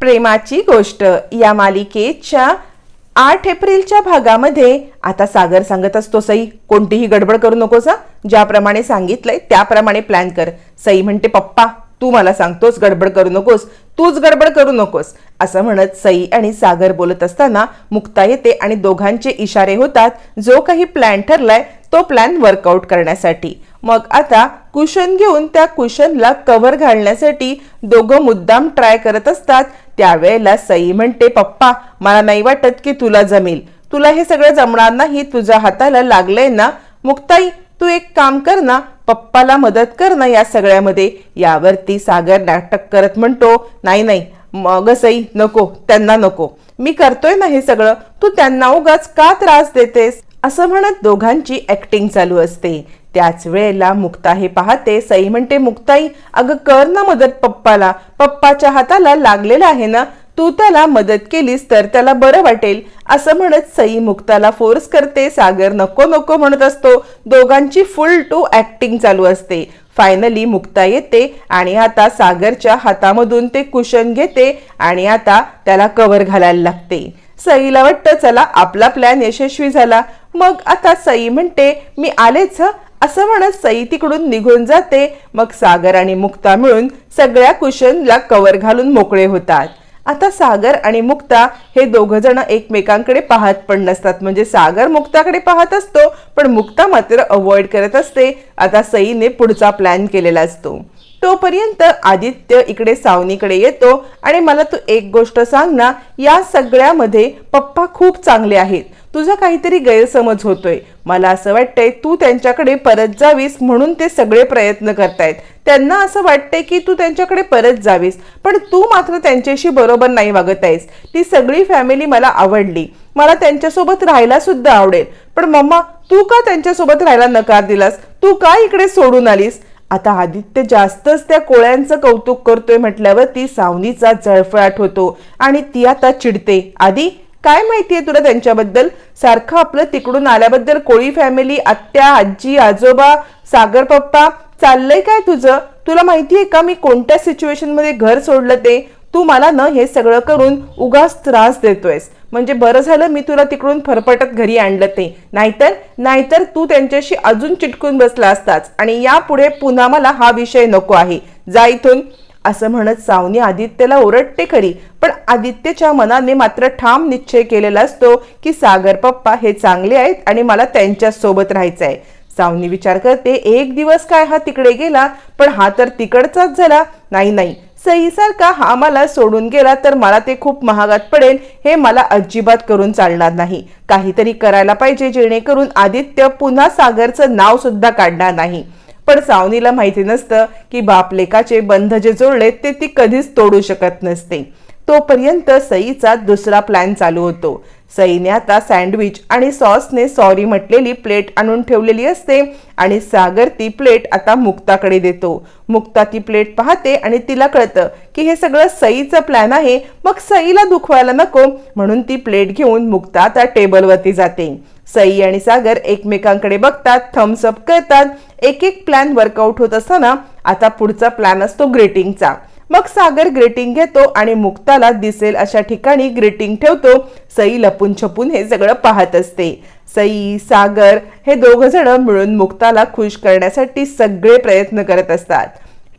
प्रेमाची गोष्ट. या मालिकेच्या आठ एप्रिलच्या भागामध्ये आता सागर सांगत असतो सई कोणतीही गडबड करू नकोस ज्याप्रमाणे सांगितलंय त्याप्रमाणे प्लॅन कर. सई म्हणते पप्पा तू मला सांगतोस गडबड करू नकोस. तूच गडबड करू नकोस. असं म्हणत सई आणि सागर बोलत असताना मुक्ता येते आणि दोघांचे इशारे होतात जो काही प्लॅन ठरलाय तो प्लॅन वर्कआउट करण्यासाठी. मग आता कुशन घेऊन त्या कुशनला कव्हर घालण्यासाठी दोघं मुद्दाम ट्राय करत असतात. त्यावेळेला सई म्हणते पप्पा मला नाही वाटत की तुला जमेल. तुला हे सगळं जमणार नाही तुझ्या हाताला लागलंय ना? मुक्ताई तू एक काम कर ना. पप्पाला मदत कर ना या सगळ्यामध्ये. यावरती सागर नाटक करत म्हणतो नाही नाही मग सई नको त्यांना नको. मी करतोय ना हे सगळं. तू त्यांना उगाच का त्रास देतेस? असं म्हणत दोघांची ऍक्टिंग चालू असते. त्याच वेळेला मुक्ता हे पाहते. सई म्हणते मुक्ताई अगं कर ना मदत पप्पाला. पप्पाच्या हाताला लागलेला आहे ना. तू त्याला मदत केलीस तर त्याला बरं वाटेल. असं म्हणत सई मुक्ताला फोर्स करते. सागर नको नको म्हणत असतो. दोघांची फुल टू ऍक्टिंग चालू असते. फायनली मुक्ता येते आणि आता सागरच्या हातामधून ते कुशन घेते आणि आता त्याला कव्हर घालायला लागते. सईला वाटतं चला आपला प्लॅन यशस्वी झाला. मग आता सई म्हणते मी आलेच असं म्हणत सई तिकडून निघून जाते. मग सागर आणि मुक्ता मिळून सगळ्या कुशनला कवर घालून मोकळे होतात. आता सागर आणि मुक्ता हे दोघ जण एकमेकांकडे पाहत पण नसतात. म्हणजे सागर मुक्ताकडे पाहत असतो पण मुक्ता मात्र अवॉइड करत असते. आता सईने पुढचा प्लॅन केलेला असतो. तोपर्यंत आदित्य इकडे सावनीकडे येतो आणि मला तू एक गोष्ट सांग ना या सगळ्यामध्ये पप्पा खूप चांगले आहेत. तुझा काहीतरी गैरसमज होतोय. मला असं वाटतंय तू त्यांच्याकडे परत जावीस म्हणून ते सगळे प्रयत्न करतायत. त्यांना असं वाटतंय की तू त्यांच्याकडे परत जावीस पण तू मात्र त्यांच्याशी बरोबर नाही वागत आहेस. ती सगळी फॅमिली मला आवडली. मला त्यांच्यासोबत राहायला सुद्धा आवडेल. पण मम्मा तू का त्यांच्यासोबत राहायला नकार दिलास? तू का इकडे सोडून आलीस? आता आदित्य जास्तच त्या कोळ्यांचं कौतुक करतोय म्हटल्यावर ती सावनीचा जळफळाट होतो आणि ती आता चिडते. आधी काय माहितीये तुला त्यांच्याबद्दल? सारखं आपलं तिकडून आल्याबद्दल कोळी फॅमिली आत्या आजी आजोबा सागर पप्पा चाललंय काय तुझं? तुला माहितीये का मी कोणत्या सिच्युएशनमध्ये घर सोडलं ते? तू मला न हे सगळं करून उगाच त्रास देतोयस. म्हणजे बरं झालं मी तुला तिकडून फरफटत घरी आणलं ते. नाहीतर नाहीतर तू त्यांच्याशी अजून चिटकून बसला असताच आणि यापुढे पुन्हा मला हा विषय नको आहे. जा इथून. असं म्हणत सावनी आदित्यला ओरडते खरी. पण आदित्यच्या मनाने मात्र ठाम निश्चय केलेला असतो की सागर पप्पा हे चांगले आहेत आणि मला त्यांच्यासोबत राहायचं आहे सावनी विचार करते एक दिवस काय हा तिकडे गेला? पण हा तर तिकडचाच झाला. नाही नाही. सईसारखा हा मला सोडून गेला तर मला ते खूप महागात पडेल. हे मला अजिबात करून चालणार नाही. काहीतरी करायला पाहिजे जेणेकरून आदित्य पुन्हा सागरचं नाव सुद्धा काढणार नाही. पण सावनीला माहिती नसतं की बाप लेकाचे बंध जे जोडले ते ती कधीच तोडू शकत नसते. तोपर्यंत सईचा दुसरा प्लॅन चालू होतो. सईने आता सँडविच आणि सॉसने सॉरी म्हटलेली प्लेट आणून ठेवलेली असते आणि सागर ती प्लेट आता मुक्ताकडे देतो. मुक्ता ती प्लेट पाहते आणि तिला कळतं की हे सगळं सईचं प्लॅन आहे मग सईला दुखवायला नको म्हणून ती प्लेट घेऊन मुक्ता आता टेबलवरती जाते. सई आणि सागर एकमेकांकडे बघतात थम्स अप करतात एक एक प्लॅन वर्कआउट होत असताना आता पुढचा प्लॅन असतो ग्रेटिंगचा मग सागर ग्रेटिंग घेतो आणि मुक्ताला दिसेल अशा ठिकाणी ग्रेटिंग ठेवतो. सई लपून छपून हे सगळं पाहत असते. सई सागर हे दोघ जण मिळून मुक्ताला खुश करण्यासाठी सगळे प्रयत्न करत असतात.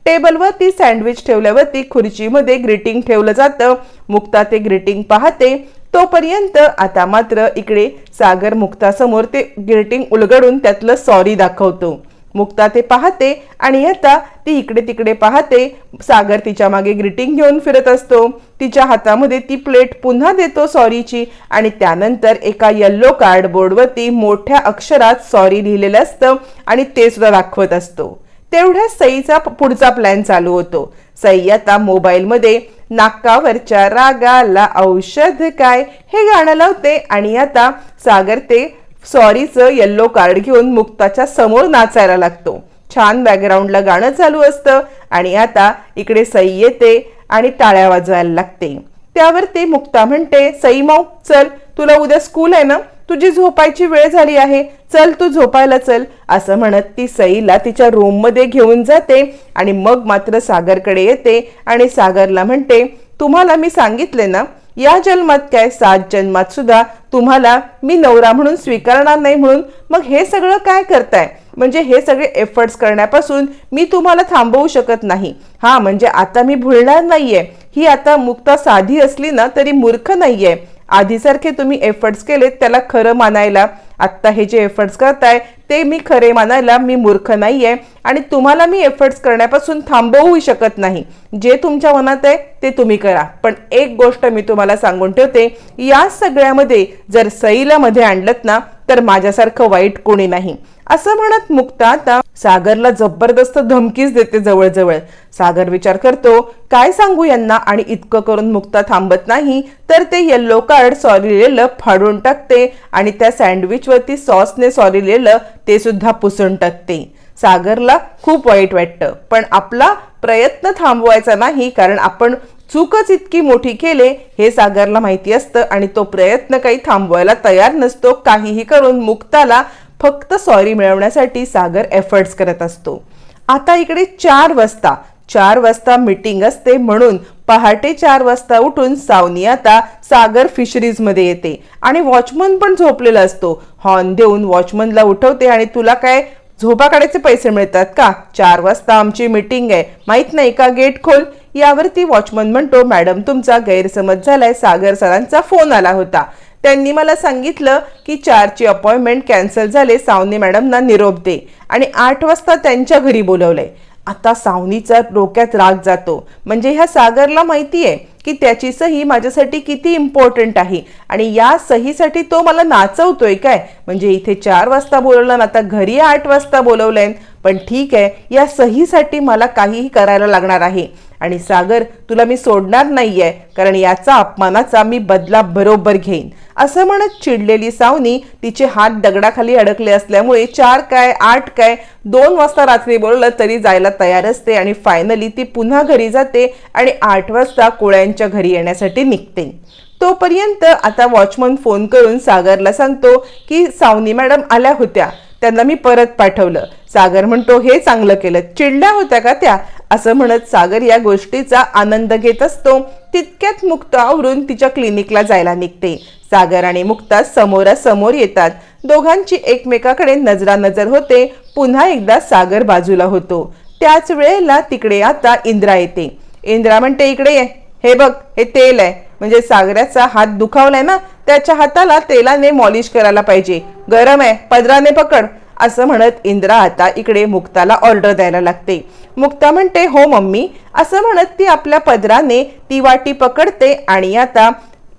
टेबलवरती सँडविच ठेवल्यावरती खुर्चीमध्ये ग्रीटिंग ठेवलं जातं. मुक्ता ते ग्रीटिंग पाहते. तोपर्यंत आता मात्र इकडे सागर मुक्तासमोर ते ग्रीटिंग उलगडून त्यातलं सॉरी दाखवतो. मुक्ता ते पाहते आणि आता ती इकडे तिकडे पाहते. सागर तिच्यामागे ग्रीटिंग घेऊन फिरत असतो. तिच्या हातामध्ये ती प्लेट पुन्हा देतो सॉरीची आणि त्यानंतर एका येल्लो कार्डबोर्डवरती मोठ्या अक्षरात सॉरी लिहिलेलं असतं आणि ते सुद्धा दाखवत असतो. तेवढ्या सईचा पुढचा प्लॅन चालू होतो. सई आता मोबाईलमध्ये नाकावरच्या रागाला औषध काय? हे गाणं लावते आणि आता सागर ते सॉरीचं येल्लो कार्ड घेऊन मुक्ताच्या समोर नाचायला लागतो. छान बॅकग्राऊंडला गाणं चालू असतं आणि आता इकडे सई येते आणि टाळ्या वाजवायला लागते. त्यावर ते मुक्ता म्हणते सई माऊ चल तुला उद्या स्कूल आहे ना? तुझी झोपायची वेळ झाली आहे चल तू झोपायला चल असं म्हणत ती सईला तिच्या रूममध्ये घेऊन जाते आणि मग मात्र सागरकडे येते आणि सागरला म्हणते तुम्हाला मी सांगितले ना या जन्मात काय? सात जन्मात सुद्धा तुम्हाला मी नवरा म्हणून स्वीकारणार नाही म्हणून. मग हे सगळं काय करताय? म्हणजे हे सगळे एफर्ट्स करण्यापासून मी तुम्हाला थांबवू शकत नाही. हा म्हणजे आता मी भुलणार नाहीये. ही आता मुक्ता साधी असली ना तरी मूर्ख नाहीये. आधीसारखे तुम्ही एफर्ट्स केलेत त्याला खरं मानायला. आत्ता हे जे एफर्ट्स करताय ते मी खरे मानायला मी मूर्ख नाही आहे आणि तुम्हाला मी एफर्ट्स करण्यापासून थांबवू शकत नाही. जे तुमच्या मनात आहे ते तुम्ही करा. पण एक गोष्ट मी तुम्हाला सांगून ठेवते. या सगळ्यामध्ये जर सईला मध्ये आणलत ना तर माझ्यासारखं वाईट कोणी नाही. असं म्हणत मुक्ता आता सागरला जबरदस्त धमकीच देते जवळजवळ. सागर विचार करतो काय सांगू यांना? आणि इतकं करून मुक्ता थांबत नाही तर ते येल्लो कार्ड सॉरी लिहिलेलं फाडून टाकते आणि त्या सँडविच वरती सॉसने सॉरी लिहिलेलं ते सुद्धा पुसून टाकते. सागरला खूप वाईट वाटतं. पण आपला प्रयत्न थांबवायचा नाही कारण आपण चूकच इतकी मोठी केले हे सागरला माहिती असतं आणि तो प्रयत्न काही थांबवायला तयार नसतो. काहीही करून मुक्ताला फक्त सॉरी मिळवण्यासाठी सागर एफर्ट्स करत असतो. आता इकडे चार वाजता चार वाजता मीटिंग असते म्हणून पहाटे चार वाजता उठून सावनी आता सागर फिशरीजमध्ये येते आणि वॉचमन पण झोपलेला असतो. हॉर्न देऊन वॉचमनला उठवते आणि तुला काय झोपा काढायचे पैसे मिळतात का? चार वाजता आमची मीटिंग आहे. माहीत नाही का? गेट खोल. यावरती वॉचमन म्हणतो मॅडम तुमचा गैरसमज झालाय. सागर सरांचा फोन आला होता. त्यांनी मला सांगितलं की चारची अपॉइंटमेंट कॅन्सल झाले. सावनी मॅडमना निरोप दे. आणि आठ वाजता त्यांच्या घरी बोलवलंय. आता सावनीचा डोक्यात राग जातो. म्हणजे ह्या सागरला माहिती आहे की त्याची सही माझ्यासाठी किती इम्पॉर्टंट आहे. आणि या सहीसाठी तो मला नाचवतोय काय? म्हणजे इथे चार वाजता बोलवलं ना आता घरी आठ वाजता बोलवलंय. पण ठीक आहे या सहीसाठी मला काहीही करायला लागणार आहे. आणि सागर तुला मी सोडणार नाही आहे कारण याचा अपमानाचा मी बदला बरोबर घेईन. असं म्हणत चिडलेली सावनी तिचे हात दगडाखाली अडकले असल्यामुळे चार काय आठ काय दोन वाजता रात्री बोलवलं तरी जायला तयार असते आणि फायनली ती पुन्हा घरी जाते आणि आठ वाजता कोळ्यांच्या घरी येण्यासाठी निघते. तोपर्यंत आता वॉचमन फोन करून सागरला सांगतो की सावनी मॅडम आल्या होत्या. त्यांना मी परत पाठवलं. सागर म्हणतो हे चांगलं केलं. चिडल्या होत्या का त्या? असं म्हणत सागर या गोष्टीचा आनंद घेत असतो. तितक्यात मुक्ता आवरून तिच्या क्लिनिकला जायला निघते. सागर आणि मुक्ता समोरासमोर येतात. दोघांची एकमेकाकडे नजरानजर होते. पुन्हा एकदा सागर बाजूला होतो. त्याच वेळेला तिकडे आता इंद्रा येते. इंद्रा म्हणते इकडे ये. हे बघ हे तेल आहे. म्हणजे सागराचा हात दुखावलाय ना त्याच्या हाताला तेलाने मॉलिश करायला पाहिजे. गरम आहे पदराने पकड असं म्हणत इंद्रा आता इकडे मुक्ताला ऑर्डर द्यायला लागते. मुक्ता म्हणते हो मम्मी. असं म्हणत ती आपल्या पदराने ती वाटी पकडते आणि आता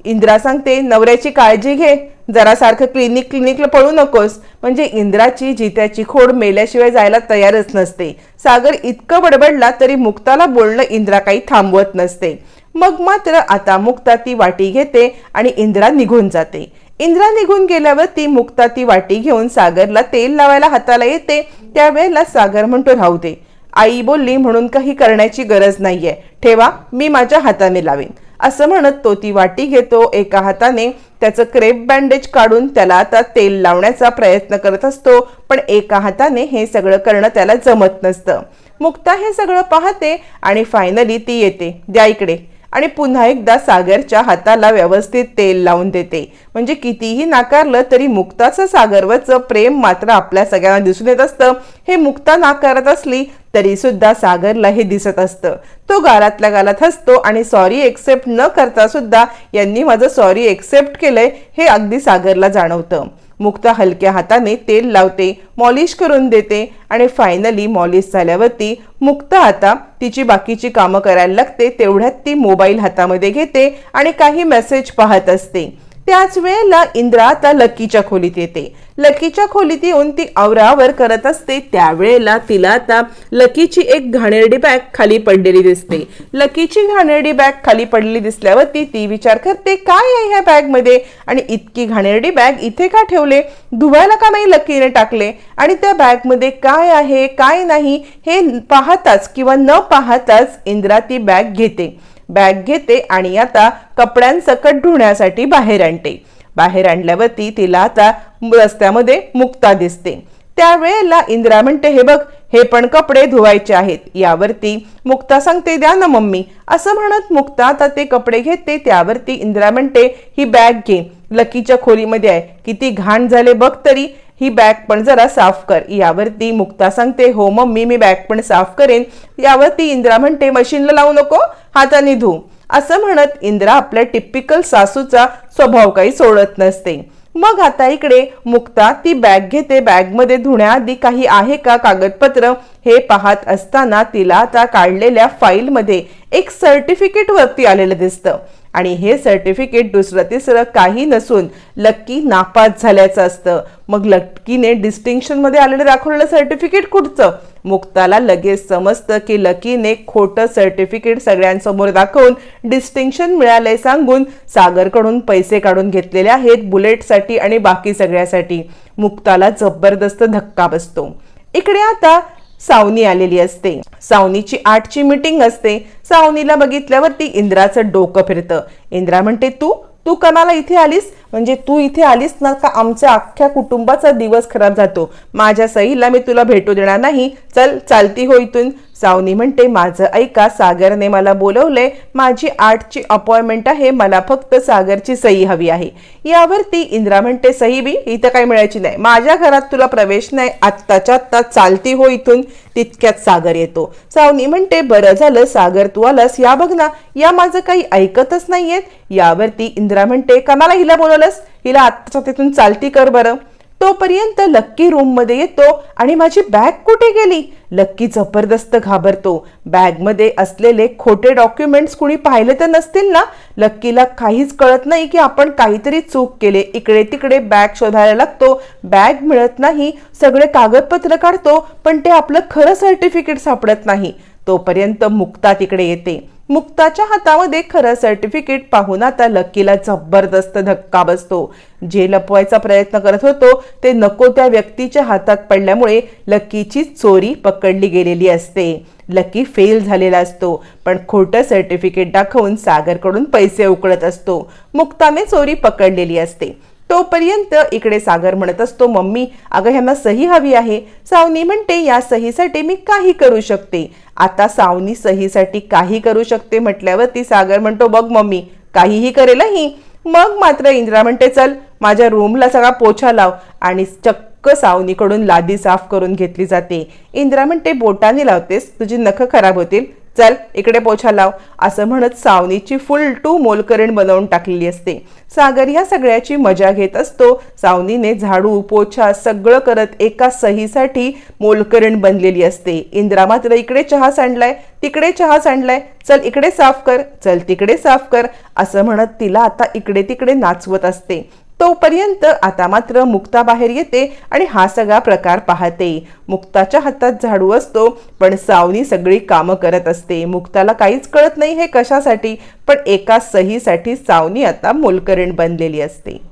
इंद्रा सांगते नवऱ्याची काळजी घे. जरा सारखं क्लिनिक क्लिनिकला पळू नकोस. म्हणजे इंद्राची जित्याची खोड मेल्याशिवाय जायला तयारच नसते. सागर इतकं बडबडला तरी मुक्ताला बोलणं इंद्रा काही थांबवत नसते. मग मात्र आता मुक्ता ती वाटी घेते आणि इंद्रा निघून जाते. इंद्रा निघून गेल्यावर ती मुक्ता ती वाटी घेऊन सागरला तेल लावायला हाताला येते. त्यावेळेला सागर म्हणतो राहू दे. आई बोलली म्हणून काही करण्याची गरज नाहीये. ठेवा मी माझ्या हाताने लावेन. असं म्हणत तो ती वाटी घेतो एका हाताने. त्याचं क्रेप बँडेज काढून त्याला आता तेल लावण्याचा प्रयत्न करत असतो पण एका हाताने हे सगळं करणं त्याला जमत नसतं. मुक्ता हे सगळं पाहते आणि फायनली ती येते. द्या इकडे. आणि पुन्हा एकदा सागरच्या हाताला व्यवस्थित तेल लावून देते. म्हणजे कितीही नाकारलं तरी मुक्ताचं सागरवरचं प्रेम मात्र आपल्या सगळ्यांना दिसून येत असतं. हे मुक्ता नाकारत असली तरी सुद्धा सागरला हे दिसत असतं. तो गालातल्या गालात हसतो आणि सॉरी एक्सेप्ट न करता सुद्धा यांनी माझं सॉरी एक्सेप्ट केलंय हे अगदी सागरला जाणवतं. मुक्ता हलक्या हाताने तेल लावते मॉलिश करून देते आणि फायनली मॉलिश झाल्यावरती मुक्ता आता तिची बाकीची कामं करायला लागते तेवढ्यात ती मोबाईल हातामध्ये घेते आणि काही मेसेज पाहत असते. त्याच वेळेला इंद्रा आता लकीच्या खोलीत येते. लकीच्या खोलीत येऊन ती आवरावर करत असते. त्यावेळेला तिला आता लकीची एक घाणेरडी बॅग खाली पडलेली दिसते. लकीची घाणेरडी बॅग खाली पडलेली दिसल्यावरती ती विचार करते काय आहे ह्या बॅगमध्ये? आणि इतकी घाणेरडी बॅग इथे का ठेवले? धुवायला का नाही लकीने टाकले? आणि त्या बॅगमध्ये काय आहे काय नाही हे पाहताच किंवा न पाहताच इंद्रा ती बॅग घेते. बॅग घेते आणि आता कपड्यांसकट धुण्यासाठी बाहेर आणते. बाहेर आणल्यावरती तिला आता रस्त्यामध्ये मुक्ता दिसते. त्यावेळेला इंदिरा म्हणते हे बघ हे पण कपडे धुवायचे आहेत. यावरती मुक्ता सांगते द्या ना मम्मी. असं म्हणत मुक्ता आता ते कपडे घेते. त्यावरती इंदिरा म्हणते ही बॅग घे. लकीच्या खोलीमध्ये आहे. किती घाण झाले बघ तरी. ही बॅग पण जरा साफ कर. यावरती मुक्ता सांगते हो मम्मी मी बॅग पण साफ करेन. यावरती इंद्रा म्हणते मशीनला लावू नको हाताने धू. असं म्हणत इंद्रा आपल्या टिपिकल सासूचा स्वभाव काही सोडत नसते. मग आता इकडे मुक्ता ती बॅग घेते. बॅगमध्ये धुण्याआधी काही आहे का कागदपत्र? हे पाहत असताना तिला आता काढलेल्या फाईलमध्ये एक सर्टिफिकेट वरती आलेलं दिसतं. आणि हे सर्टिफिकेट दुसरं तिसरं काही नसून लक्की नापास झाल्याचं असतं. मग लक्कीने डिस्टिंक्शनमध्ये आलेलं दाखवलेलं सर्टिफिकेट कुठचं? मुक्ताला लगेच समजतं की लकीने खोटं सर्टिफिकेट सगळ्यांसमोर दाखवून डिस्टिंक्शन मिळालंय सांगून सागरकडून पैसे काढून घेतलेले आहेत बुलेटसाठी आणि बाकी सगळ्यासाठी. मुक्ताला जबरदस्त धक्का बसतो. इकडे आता सावनी आलेली असते. सावनीची आठची मीटिंग असते. सावनीला बघितल्यावरती इंद्राचं डोकं फिरतं. इंद्रा म्हणते तू तू कणाला इथे आलीस? म्हणजे तू इथे आलीस ना का आमच्या अख्ख्या कुटुंबाचा दिवस खराब जातो? माझ्या सईला मी तुला भेटू देणार नाही. चल चालती हो इथून. सावनी म्हणते माझं ऐका सागरने मला बोलवलंय माझी आठची अपॉइंटमेंट आहे मला फक्त सागरची सही हवी आहे. यावरती इंद्रा म्हणते सही बी इथं काही मिळायची नाही. माझ्या घरात तुला प्रवेश नाही आत्ताच्या आत्ता चालती हो इथून. तितक्यात सागर येतो. सावनी म्हणते बरं झालं सागर तू आलास. या बघ ना या माझं काही ऐकतच नाहीयेत. यावरती इंद्रा म्हणते कमाला हिला बोलवलंस? हिला आत्ताच्या तिथून चालती कर बरं. तोपर्यंत लक्की रूममध्ये येतो आणि माझी बॅग कुठे गेली? लक्की जबरदस्त घाबरतो. बॅगमध्ये असलेले खोटे डॉक्युमेंट्स कुणी पाहिले तर नसतील ना? लक्कीला काहीच कळत नाही की आपण काहीतरी चूक केले. इकडे तिकडे बॅग शोधायला लागतो. बॅग मिळत नाही. सगळे कागदपत्र काढतो पण ते आपलं खरं सर्टिफिकेट सापडत नाही. तोपर्यंत मुक्ता तिकडे येते. मुक्ताच्या हातामध्ये खरं सर्टिफिकेट पाहून आता लकीला जबरदस्त धक्का बसतो. जे लपवायचा प्रयत्न करत होतो ते नको त्या व्यक्तीच्या हातात पडल्यामुळे लकीची चोरी पकडली गेलेली असते. लकी फेल झालेला असतो पण खोटं सर्टिफिकेट दाखवून सागरकडून पैसे उकळत असतो. मुक्ताने चोरी पकडलेली असते. तोपर्यंत इकडे सागर म्हणत असतो मम्मी अगं ह्यांना सही हवी आहे. सावनी म्हणते या सहीसाठी मी काही करू शकते. आता सावनी सहीसाठी काही करू शकते म्हटल्यावरती सागर म्हणतो बघ मम्मी काहीही करेल ही मग मात्र इंदिरा म्हणते चल माझ्या रूमला सगळा पोछा लाव आणि चक्क सावनीकडून लादी साफ करून घेतली जाते. इंदिरा म्हणते बोटाने लावतेस तुझी नख खराब होतील. चल इकडे पोछा लाव. असं म्हणत सावनीची फुल टू मोलकरीण बनवून टाकलेली असते. सागर ह्या सगळ्याची मजा घेत असतो. सावनीने झाडू पोछा सगळं करत एका सहीसाठी मोलकरीण बनलेली असते. इंद्रा मात्र इकडे चहा सांडलाय तिकडे चहा सांडलाय. चल इकडे साफ कर. चल तिकडे साफ कर. असं म्हणत तिला आता इकडे तिकडे नाचवत असते. तोपर्यंत आता मात्र मुक्ता बाहेर येते आणि हा सगळा प्रकार पाहते. मुक्ताच्या हातात झाडू असतो पण सावनी सगळी कामं करत असते. मुक्ताला काहीच कळत नाही हे कशासाठी पण एका सहीसाठी सावनी आता मोलकरीण बनलेली असते.